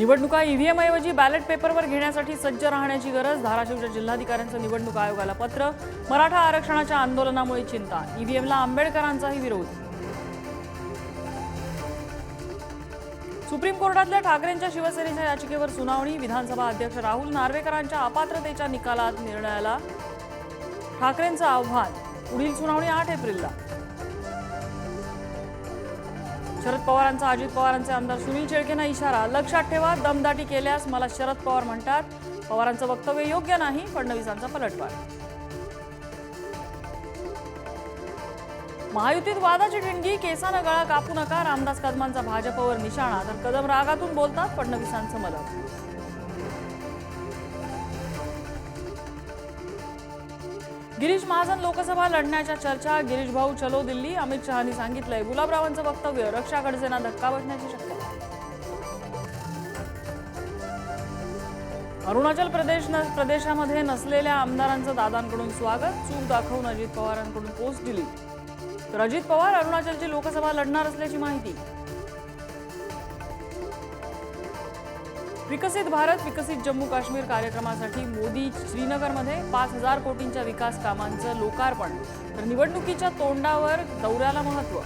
निवडणुका ईव्हीएम ऐवजी बॅलेट पेपरवर घेण्यासाठी सज्ज राहण्याची गरज धाराशिवच्या जिल्हाधिकाऱ्यांचं निवडणूक आयोगाला पत्र मराठा आरक्षणाच्या आंदोलनामुळे चिंता ईव्हीएमला आंबेडकरांचाही विरोध. सुप्रीम कोर्टातल्या ठाकरेंच्या शिवसेनेच्या याचिकेवर सुनावणी विधानसभा अध्यक्ष राहुल नार्वेकरांच्या अपात्रतेच्या निकालात निर्णयाला ठाकरेंचं आव्हान. पुढील सुनावणी आठ एप्रिलला. शरद पवारांचा अजित पवारांचे आमदार सुनील शेळकेंना इशारा. लक्षात ठेवा दमदाटी केल्यास मला शरद पवार म्हणतात. पवारांचं वक्तव्य योग्य नाही फडणवीसांचा पलटवार. महायुतीत वादाची ठिणगी केसानं गळा कापू नका रामदास कदमांचा भाजपवर निशाणा. तर कदम रागातून बोलतात फडणवीसांचं मदत गिरीश महाजन लोकसभा लढण्याच्या चर्चा गिरीश भाऊ चलो दिल्ली अमित शहानी सांगितलंय. गुलाबरावांचं वक्तव्य रक्षा खडसेंना धक्का बसण्याची शक्यता. अरुणाचल प्रदेश न- प्रदेशामध्ये नसलेल्या आमदारांचं दादांकडून स्वागत. चूक दाखवून अजित पवारांकडून पोस्ट दिली. तर अजित पवार अरुणाचलची लोकसभा लढणार असल्याची माहिती. विकसित भारत विकसित जम्मू काश्मीर कार्यक्रमासाठी मोदी श्रीनगरमध्ये पाच हजार कोटींच्या विकास कामांचं लोकार्पण. तर निवडणुकीच्या तोंडावर दौऱ्याला महत्त्व